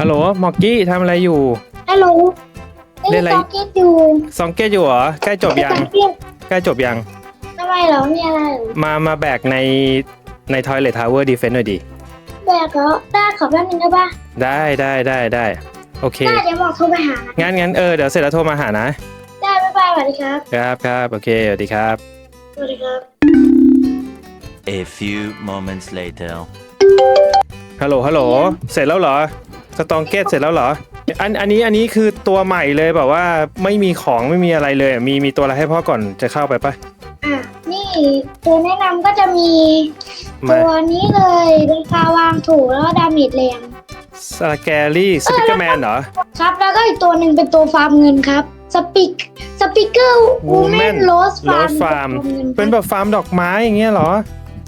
ฮัลโหลมอกกี้ทำอะไรอยู่ ฮัลโหลเล่นอะไรซ็อกเก็ตอยู่ซองเกตอยู่เหรอใกล้จบยังซ็อกเก็ตใกล้จบยังทำไมเหรอมีอะไรเหรอมามาแบกในใน Toilet Tower Defense หน่อยดิแบกเหรอได้ขอแป๊บนึงได้ปะได้ได้ได้ได้โอเค ได้เดี๋ยวบอกโทรไปหานะงั้นงั้นเออเดี๋ยวเสร็จแล้วโทรมาหานะ ได้บ๊ายบายสวัสดีครับครับครับโอเคสวัสดีครับ สวัสดีครับ A few moments later. ฮัลโหลฮัลโหลเสร็จแล้วเหรอ สตองเกตเสร็จแล้วเหรอ อันอันนี้อันนี้คือตัวใหม่เลยแบบว่าไม่มีของไม่มีอะไรเลย มีมีตัวอะไรให้พ่อก่อนจะเข้าไปปะ อะนี่ตัวแนะนำก็จะมีมา ตัวนี้เลยราคาวางถูกแล้วก็ดาเมจแรงสแกรี่สปิเกอร์แมนเหรอ ครับ แล้วก็อีกตัวหนึ่งเป็นตัวฟาร์มเงินครับสปิกสปิเกอร์วูแม Woman นโรสฟาร์ม Rose Farm เป็นแบบฟาร์มดอกไม้อย่างเงี้ยเหรอ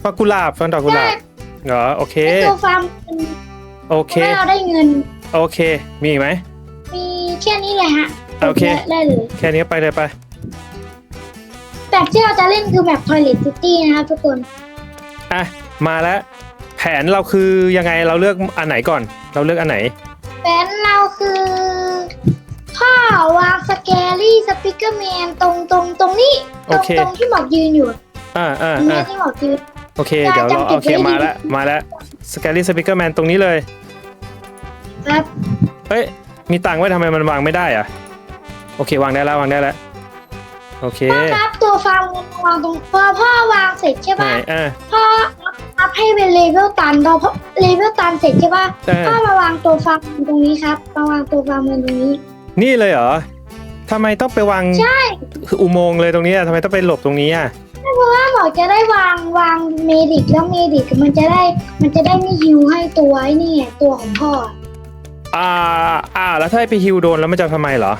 ฟาร์มกุหลาบฟาร์มดอกกุหลาบเหรอโอเค เป็นตัวฟาร์มเงิน โอเคให้เราได้เงินโอเค มีอีกไหม มีแค่นี้แหละฮะโอเค ได้เลย แค่นี้ไปเลยไป แบบที่เราจะเล่นคือแบบ Toilet City นะครับทุกคน อะ มาแล้ว แผนเราคือยังไงเราเลือกอันไหนก่อน เราเลือกอันไหนแฟนเราคือพ่อวางสแกรี่สปิเกอร์แมนตรงตรงตรงนี้ ตโอรงเค ตรงที่หมอกยืนอยู่อ่าอ่าตรงนี้อ่าที่หมอกยืน โอเค เดี๋ยวเราจำเก็บโอเคไว้มาดีแล้วมาแล้วสแกลี่สปิเกอร์แมนตรงนี้เลย ครับ เฮ้ย มีตังค์ไว้ทำไมมันวางไม่ได้อะโอเควางได้แล้ววางได้แล้ว โอเคพ่อครับตัวฟาร์มเงินวางตรงพอพ่อวางเสร็จใช่ไหนป่ะอะ พ่ออัพให้เป็นเลเวลตันพอเลเวลตันเสร็จใช่ป่ะเออ พ่อมาวางตัวฟาร์มเงินตรงนี้ครับมาวางตัวฟาร์มเงินตรงนี้ นี่เลยเหรอทำไมต้องไปวางใช่ อุโมงค์เลยตรงนี้อะทำไมต้องไปหลบตรงนี้อะ เพราะว่าหมอกจะได้วางวางเมดิกแล้วเมดิกมันจะได้มันจะได้ไม่ฮิวให้ตัวไอ้นี่ไงตัวของพ่อ อ่า อ่า แล้วถ้าไปฮิวโดนแล้วมันจะทำไมเหรอ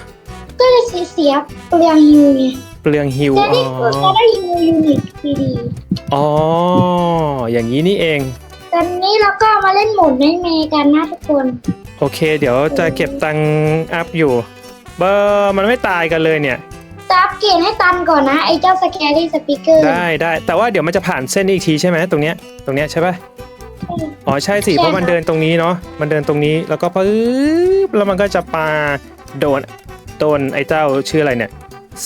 ก็จะเสียเสียเปลืองฮิวไงเปลืองฮิวจะอ๋ได้อจะได้ฮิวยูนิตดีอ๋อ อย่างนี้นี่เอง ๆตอนนี้เราก็มาเล่นโหมดในเมกันนะทุกคนโอเค เดี๋ยวจะเก็บตังค์อัพอยู่ เบอร์มันไม่ตายกันเลยเนี่ย จะอัปเกรดให้ตันก่อนนะไอ้เจ้าสแกรี่สปิเกอร์ ได้ได้แต่ว่าเดี๋ยวมันจะผ่านเส้นอีกทีใช่ไหมตรงเนี้ยตรงเนี้ยใช่ปะอ๋อใช่สิใช่เพราะมันค่ะ เดินตรงนี้เนาะมันเดินตรงนี้แล้วก็ปึ๊บแล้วมันก็จะปาโดนโดนไอ้เจ้าชื่ออะไรเนี่ย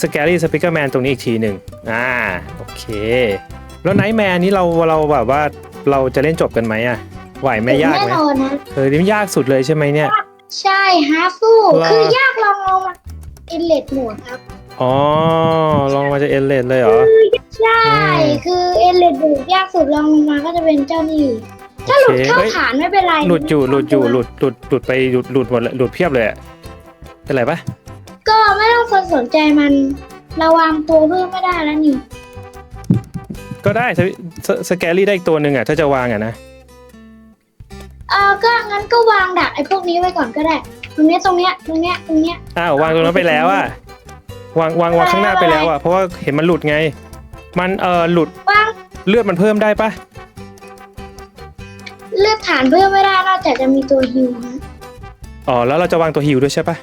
Scary Speaker Man ตรงนี้อีกทีหนึ่งอ่าโอเค แล้วไนท์แมนนี้เราเราแบบว่าเราจะเล่นจบกันไหมอะไหวไหมยากแน่ไหมนอนนะ เออนี่มันยากสุดเลยใช่ไหมเนี่ย ใช่ฮาฟูเหรอ คือยากลองลงมาอินเลดโหมดครับ อ๋อ ลองมาจะเอเลดเลยเหรอ ใช่อืมคือเอเลดโหมดยากสุดลองลงมาก็จะเป็นเจ้านี่ ถ้าหลุดโอเคเข้าเอ้ยฐานไม่เป็นไร หลุดอยู่หลุดอยู่หลุดหลุดหลุดไปหลุดหลุดหมดเลยหลุดเพียบเลยอะเป็นไรปะก็ไม่ต้องสนใจมันระวางตัวเพิ่มไม่ได้แล้วนี่ ก็ได้สสสแกรี่ได้อีกตัวหนึ่งอะ ถ้าจะวางอะนะเออก็งั้นก็วางดักไอ้พวกนี้ไว้ก่อนก็ได้ ตรงเนี้ยตรงเนี้ยตรงเนี้ยตรงเนี้ยอ้าววางตรงนั้นไปแล้วอะ วางวางวางข้างหน้าไปแล้วอะเพราะว่าเห็นมันหลุดไง มันเออหลุดวางเลือดมันเพิ่มได้ปะเลือกฐานเพิ่มไม่ได้นอกจากจะมีตัวฮิวนะอ๋อแล้วเราจะวางตัวฮิวด้วยใช่ปะ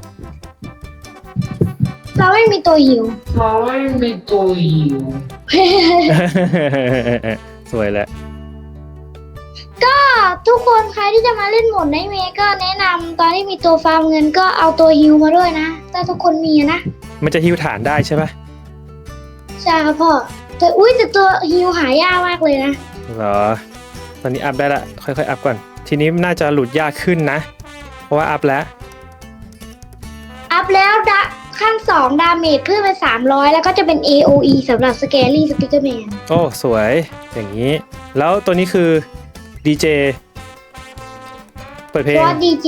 เราไม่มีตัวฮิวเราไม่มีตัวหิวสวยแล้ว ก็ทุกคนใครที่จะมาเล่นโหมดในเมก็แนะนำตอนที่มีตัวฟาร์มเงินก็เอาตัวฮิวมาด้วยนะ ถ้าทุกคนมีอะนะมันจะฮิวฐานได้ใช่ปะใช่ครับพ่อแต่อุ้ยแต่ตัวฮิวหายากมากเลยนะ เหรอ ตอนนี้อัพได้ละ ค่อยๆ อัพก่อน ทีนี้น่าจะหลุดยากขึ้นนะ เพราะว่าอัพแล้ว อัพแล้วดะขั้น 2 ดาเมจเพิ่มเป็น 300 แล้วก็จะเป็น AOE สำหรับสแกรี่สปิเกอร์แมนโอ้ สวย อย่างนี้ แล้วตัวนี้คือ ดีเจเปิดเพลเพงราะว่าดีเจ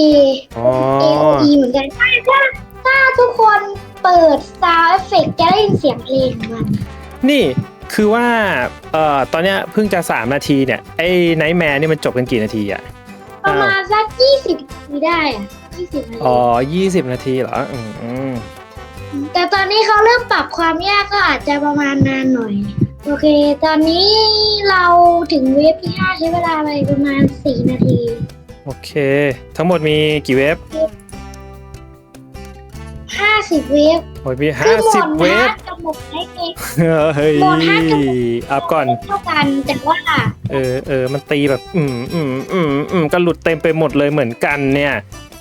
อ๋อ AOE เหมือนกันถ้าถ้าถ้าทุกคนเปิด Sound Effect จะได้ยินเสียงเพลงของมัน นี่คือว่าเอ่อตอนเนี้ยเพิ่งจะ3นาทีเนี่ยไอ้ไนท์แมนนี่มันจบกันกี่นาทีอะประมาณสัก20นาทีได้อะ20นาทีอ๋อ20นาทีเหรออืมอืม แต่ตอนนี้เขาเริ่มปรับความยากก็อาจจะประมาณนานหน่อย โอเค ตอนนี้เราถึงเวฟที่ 5 ใช้เวลาไปประมาณ 4 นาที โอเค ทั้งหมดมีกี่เวฟ50 เวฟโอ้ยมีคือโหมด50เวฮาฟร์ดกับโหมดไลท์เองเฮ้ยโหมดฮาร์ดกับโหมดอัพก่อน เท่ากันแต่ว่าเออเออมันตีแบบ อืมอืมอืมอืมก็หลุดเต็มไปหมดเลยเหมือนกันเนี่ย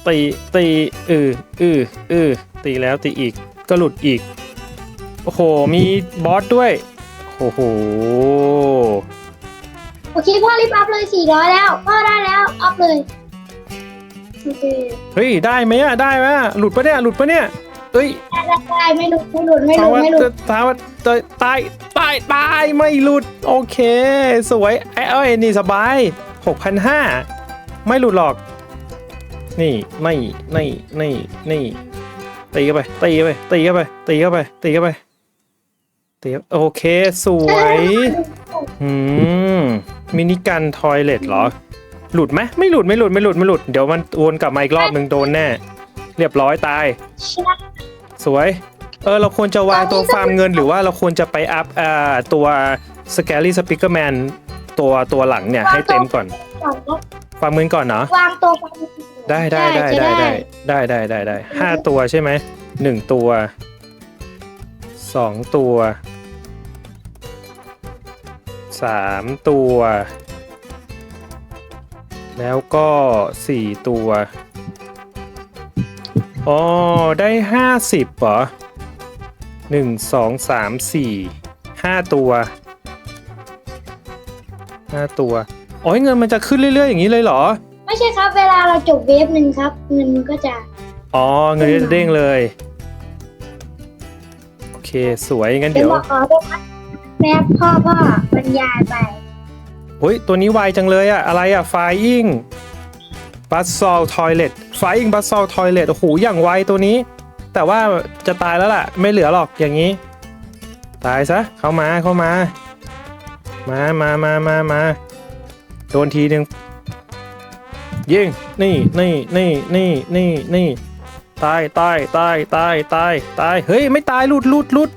ตีตีเออเออเออตีแล้วตีอีกก็หลุดอีก โอ้โห มีบอสด้วย โอ้โห โอเคพ่อรีบอัพเลยสี่ร้อยแล้วพ่อได้แล้วอัพเลยโอเคเฮ้ย ได้ไหมอะได้ไหมอะหลุดปะเนี่ย หลุดปะเนี่ยเอ้ยได้ได้ได้ไม่หลุดไม่หลุดไม่หถาลุมดว่าไม่หลุดถามว่าตายตายตายตายไม่หลุด โอเค สวยไอ้เอ้ยนี่สบาย6,500ไม่หลุดหรอก นี่ไม่นี่นี่นี่ตีเข้าไปตีเข้าไปตีเข้าไปตีเข้าไปตีเข้าไป ตีเข้าโอเค สวยอืมมินิกันทอยเลทเหรอ หลุดไหมไม่หลุดไม่หลุดไม่หลุดไม่หลุด เดี๋ยวมันวนกลับมาอีกรอบหนึ่งโดนแน่ เรียบร้อยตายใช่สวย เออ เราควรจะวางตัวฟาร์มเงินหรือว่าเราควรจะไปอัพอ่าตัว Scary Speaker Man ตัวตัวหลังเนี่ยให้เต็มก่อนก่อนนะฟาร์มเงินก่อนเนาะวางตัวกันได้ได้ได้จะได้ได้ได้ได้ได้ได้ห้าตัวใช่ไหมหนึ่งตัว สองตัวสามตัว แล้วก็สี่ตัวอ๋อได้ห้าสิบเหรอหนึ่งสองสามสี่ห้าตัวห้าตัวอ๋อเงินมันจะขึ้นเรื่อย ๆ อย่างนี้เลยเหรอ ไม่ใช่ครับ เวลาเราจบเวฟหนึ่งครับ เงินมันก็จะ อ๋อ เงินจะเด้งเลยโอเค สวยงั้นเดี๋ยเดี๋ยววบอกขอด้วยครับแม่พ่อพ่อบรรยายไปเฮ้ยตัวนี้ไวจังเลยอะอะไรอะ Flying b u s s a l Toilet Flying b u s s a l Toilet โอ้โหอย่างไวตัวนี้ แต่ว่าจะตายแล้วล่ะ ไม่เหลือหรอกอย่างนี้ ตายซะเข้ามาเข้ามา มามามามามาโดนทีหนึ่งยิงนี่นี่นี่นี่นี่นี่ ตายตายตายตายตายตายเฮ้ยไม่ตายหลุดหลุดหลุด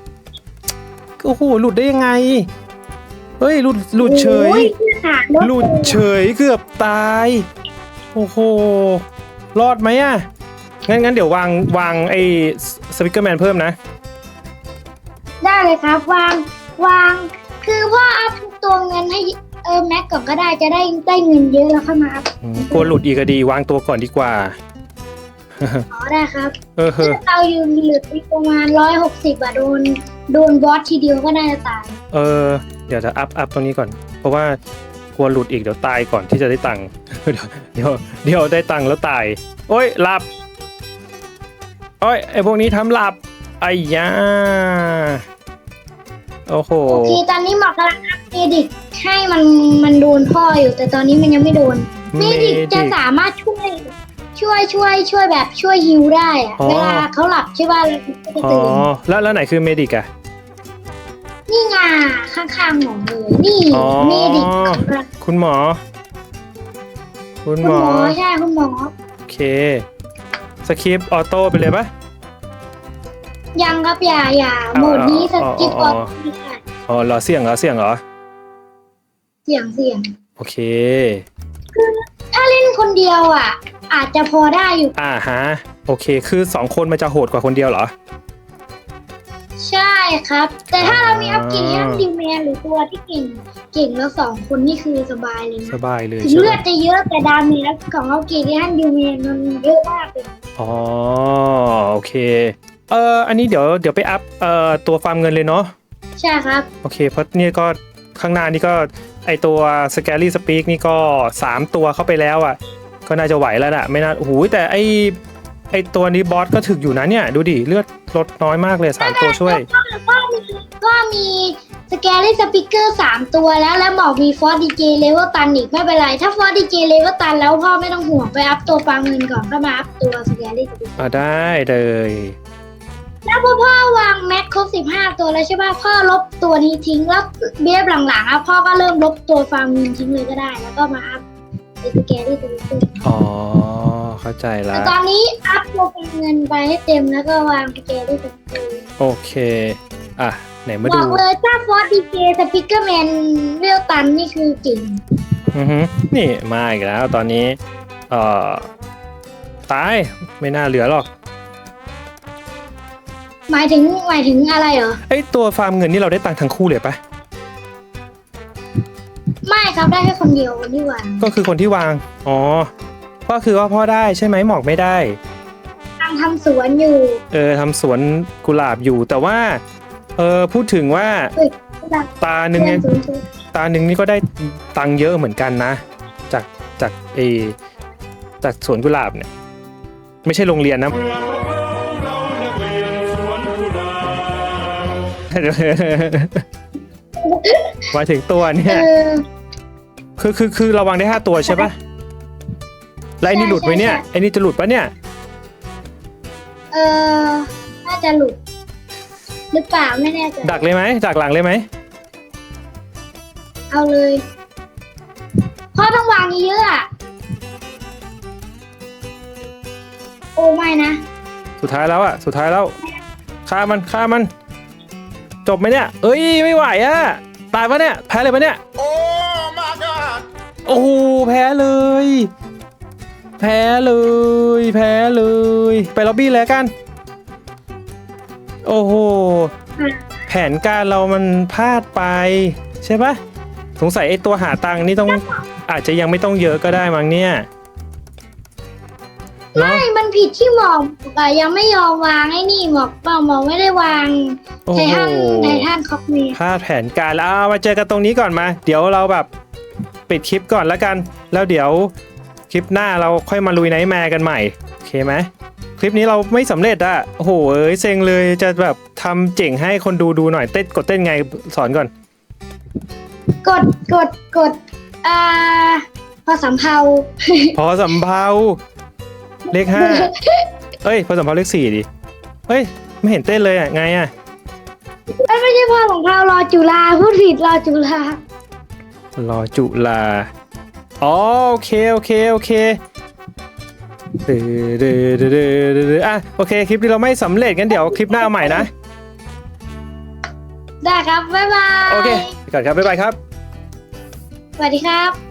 โอ้โหหลุดได้ยังไง เฮ้ยหลุดหลุดเฉยโอ้คือหารถหลุดเฉยเกือบตาย โอ้โหรอดไหมอะงั้นงั้นเดี๋ยววางวางไอ้สปิเกอร์แมนเพิ่มนะ ได้เลยครับวางวาง คือพ่ออัพตัวเงินให้เออแม็กก่อนก็ได้จะได้ได้เงินเยอะแล้วค่อยมาอัพอืมกลัวหลุดอีกก็ดี วางตัวก่อนดีกว่า อ๋อได้ครับเออเฮ้อเราอยู่เหลืออีกประมาณร้อยหกสิบอะโดนโดนบอสทีเดียวก็น่าจะตายเออ เดี๋ยวจะอัพอัพตรงนี้ก่อน เพราะว่ากลัวหลุดอีกเดี๋ยวตายก่อนที่จะได้ตังค์เดี๋ยวเดี๋ยวเดี๋ยวได้ตังค์แล้วตาย โอ้ยหลับ โอ้ยไอพวกนี้ทำหลับไอ้ยาโอ้โห โอเคตอนนี้หมอกำลังอัพเมดิกให้มันมันโดนพ่ออยู่ แต่ตอนนี้มันยังไม่โดนเมดิกจะสามารถช่วย ช่วยช่วยช่วยแบบช่วยฮิวได้อะอ๋อ เวลาเขาหลับใช่ป่ะเราก็จะอ๋อ ตื่นแล้วแล้วไหนคือเมดิกอะ นี่ไงข้างๆหมอเลยนี่อ๋อ เมดิกคุณหมอ คุณคุณหมหมอ อใช่คุณหมอ โอเค สคริปต์ออโต้ไปเลยปะ ยังครับอย่าอย่าโหมดนี้สอ๋อกิปอ๋อออกไม่ได้อ๋อเหรอเสี่ยงเหรอเสี่ยงเหรอ เสียงเสียงโอเค ถ้าเล่นคนเดียวอะ อาจจะพอได้อยู่อ่าฮะโอเค คือสองคนมันจะโหดกว่าคนเดียวเหรอ ใช่ครับ แต่ถ้าเรามีอัพเกรดอ่ายังดิวแมนหรือตัวที่เก่งเก่งแล้วสองคนนี่คือสบายเลยสนะบายเลยถึงใช่ไหเลืมอดจะเยอะแต่ดาเมจของอัพเกรดยังดิวแมนมันเยอะมากเลยอ๋อโอเคเอ่ออันนี้เดี๋ยวเดี๋ยวไปอัพเอ่อตัวฟาร์มเงินเลยเนาะใช่ครับ โอเค เพราะเนี่ยก็ข้างหน้านี่ก็ไอตัว Scary Speak นี่ก็ 3 ตัวเข้าไปแล้วอะ่ะ ก็น่าจะไหวแล้วน่ะไม่น่าโอ้โหแต่ไอไอตัวนี้บอสก็ถึกอยู่นะเนี่ย ดูดิเลือดลดน้อยมากเลย3ตัวช่วย ก็มีก็มีสแกรี่สปิเกอร์สามตัวแล้วแล้วบอกมีฟอร์ดีเจเลเวลตันอีกไม่เป็นไร ถ้าฟอร์ดีเจเลเวลตันแล้วพ่อไม่ต้องห่วงไปอัพตัวฟังเงินก่อนก็มาอัพตัวสแกรี่สปิเกอร์อ่าได้เลย แล้วพอพ่อวางแม็กครบสิบห้าตัวแล้วใช่ป่ะพ่อลบตัวนี้ทิ้งแล้วเบียบหลังๆอะพ่อก็เริ่มลบตัวฟังเงินทิ้งเลยก็ได้แล้วก็มาอัพ สแกรี่สปิเกอร์อ๋อ เข้าใจละ แต่ตอนนี้อัพตัวฟังเงินไปให้เต็มแล้วก็วางสแกรี่สปิเกอร์โอเค อะ ไหนมาบดู อกเลยถ้าฟอร์ดีเจสปิเกอร์แมนเวลตันนี่คือเก่งอือฮึนี่มาอีกแล้วตอนนี้ เอ่อ ตาย ไม่น่าเหลือหรอก หมายถึงหมายถึงอะไรเหรอ ไอตัวฟาร์มเงินนี่เราได้ตังค์ทั้งคู่เลยปะไม่ค รับได้แค่คนเดียวคนที่วางก็คือคนที่วาง อ๋อ ก็คือว่าพ่อได้ใช่ไหมหมอกไม่ได้ กำลังทำสวนอยู่ เออทำสวนกุหลาบอยู่แต่ว่า เออพูดถึงว่าเฮ้ยกำลังตาหนึ่งเรียเนี่ยนสูงสุดตาหนึ่งนี่ก็ได้ตังค์เยอะเหมือนกันนะ จากจากเออจากสวนกุหลาบเนี่ย ไม่ใช่โรงเรียนนะมาถึงตัวเอเนี่ยอ คือคือคือระวังได้ห้าตัวใช่ปะแล้วไอ้นี่หลุดไหมเนี่ยใช่ใช่ไอ้นี่จะหลุดปะเนี่ย เออน่าจะหลุด หรือเปล่าไม่แน่ใจดักเลยไหมดักหลังเลยไหมเอาเลยพ่อต้องวางเยอะๆอะโอ้ไม่นะสุดท้ายแล้วอะสุดท้ายแล้วฆ่ามันฆ่ามัน จบไหมเนี่ย เอ้ยไม่ไหวอะตายปะเนี่ยแพ้เลยปะเนี่ย โอ้ my god โอ้โหแพ้เลย แพ้เลย แพ้เลย ไปล็อบบี้แล้วกัน โอ้โห แผนการเรามันพลาดไป ใช่ปะสงสัยไอ้ตัวหาตังค์นี่ต้องอาจจะยังไม่ต้องเยอะก็ได้มั้งเนี่ยเนอะไม่ มันผิดที่หมอกอะยังไม่ยอมวางไอ้นี่หมอกเปล่าหมอกไม่ได้วางโอ้ไทโหทันไททันคอกเมียพลาดแผนการแล้วเอามาเจอกันตรงนี้ก่อนมา เดี๋ยวเราแบบ ปิดคลิปก่อนแล้วกัน แล้วเดี๋ยวคลิปหน้าเราค่อยมาลุยไนท์แมร์กันใหม่โอเคไหมคลิปนี้เราไม่สำเร็จอะโอ้โหเอ้ยเซ็งเลยจะแบบทำเจ๋งให้คนดูดูหน่อยเต้นกดเต้นไงสอนก่อน กดกดกดอ่าพอสำเภาพอสำเภาเลขห้าเอ้ย พอสำเภาเลขสี่ดิเฮ้ย ไม่เห็นเต้นเลยอะไงอะไม่ไม่ใช่พอสำเภารอจุฬาพูดผิดรอจุฬา รอจุลาอ๋อโอเคโอเคโอเคเดือเดือเดือเดือเดือดออะโอเคคลิปนี้เราไม่สำเร็จงั้นเดี๋ยวคลิปหน้าเอาใหม่นะ ได้ครับ บ๊ายบาย โอเคไปก่อนครับ บ๊ายบายครับ สวัสดีครับ